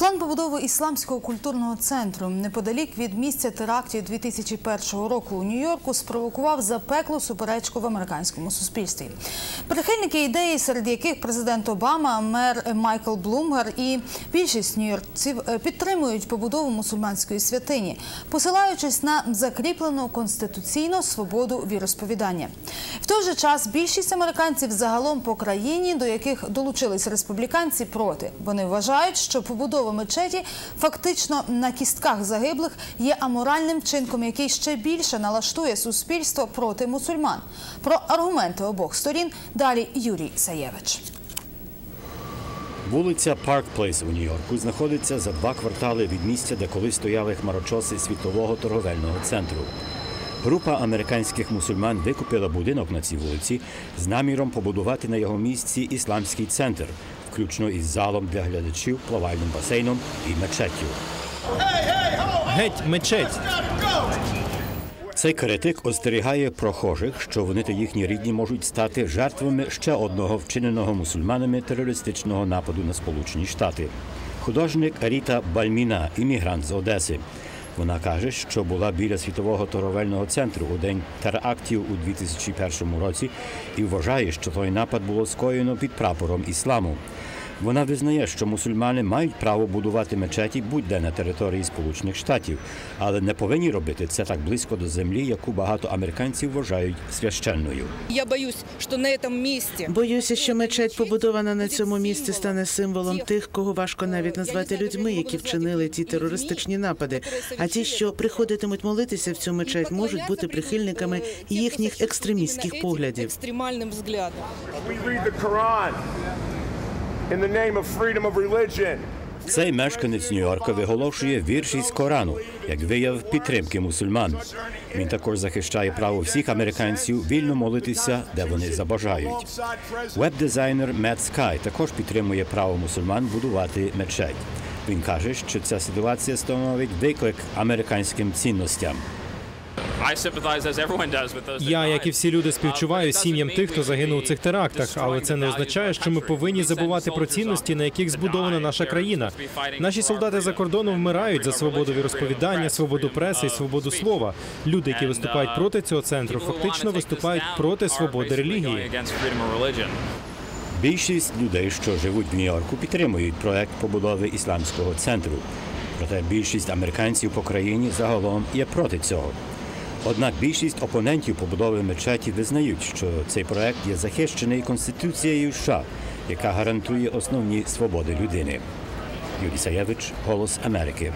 План побудови ісламського культурного центру неподалік від місця терактів 2001 року у Нью-Йорку спровокував запеклу суперечку в американському суспільстві. Прихильники ідеї, серед яких президент Обама, мер Майкл Блумгер і більшість нью-йоркців е, підтримують побудову мусульманської святині, посилаючись на закріплену конституційну свободу віросповідання. В той же час більшість американців загалом по країні, до яких долучились республіканці, проти. Вони вважають, що побудова мечеті фактично на кістках загиблих є аморальним вчинком, який ще більше налаштує суспільство проти мусульман. Про аргументи обох сторін далі Юрій Саєвич. Вулиця Парк Плейс у Нью-Йорку знаходиться за два квартали від місця, де колись стояли хмарочоси світового торговельного центру. Група американських мусульман викупила будинок на цій вулиці з наміром побудувати на його місці ісламський центр, включно із залом для глядачів, плавальним басейном і мечеттю. Геть мечеть. Цей критик остерігає прохожих, що вони та їхні рідні можуть стати жертвами ще одного вчиненого мусульманами терористичного нападу на Сполучені Штати. Художник Ріта Бальміна, іммігрант з Одеси. Вона каже, що була біля світового торговельного центру у день терактів у 2001 році і вважає, що той напад було скоєно під прапором ісламу. Вона визнає, що мусульмани мають право будувати мечеті будь-де на території Сполучених Штатів, але не повинні робити це так близько до землі, яку багато американців вважають священною. Я боюсь, что на этом месте Боюся, що мечеть, побудована на цьому місці, стане символом тих, кого важко навіть назвати людьми, які вчинили ті терористичні напади. А ті, що приходитимуть молитися в цю мечеть, можуть бути прихильниками їхніх екстремістських поглядів. Экстремальным взглядом. in the name of freedom of religion. Цей мешканець Нью-Йорка виголошує вірші з Корану як вияв підтримки мусульман. Він також захищає право всіх американців вільно молитися, де вони забажають. Веб-дизайнер Мет Скай також підтримує право мусульман будувати мечеть. Він каже, що ця ситуація становить виклик американським цінностям. Я, як і всі люди, співчуваю сім'ям тих, хто загинув у цих терактах, але це не означає, що ми повинні забувати про цінності, на яких збудована наша країна. Наші солдати за кордоном вмирають за свободу віросповідання, свободу преси і свободу слова. Люди, які виступають проти цього центру, фактично виступають проти свободи релігії. Більшість людей, що живуть в Нью-Йорку, підтримують проект побудови ісламського центру. Проте більшість американців по країні загалом є проти цього. Однак більшість опонентів побудови мечеті визнають, що цей проект є захищений Конституцією США, яка гарантує основні свободи людини. Юрій Саєвич, Голос Америки.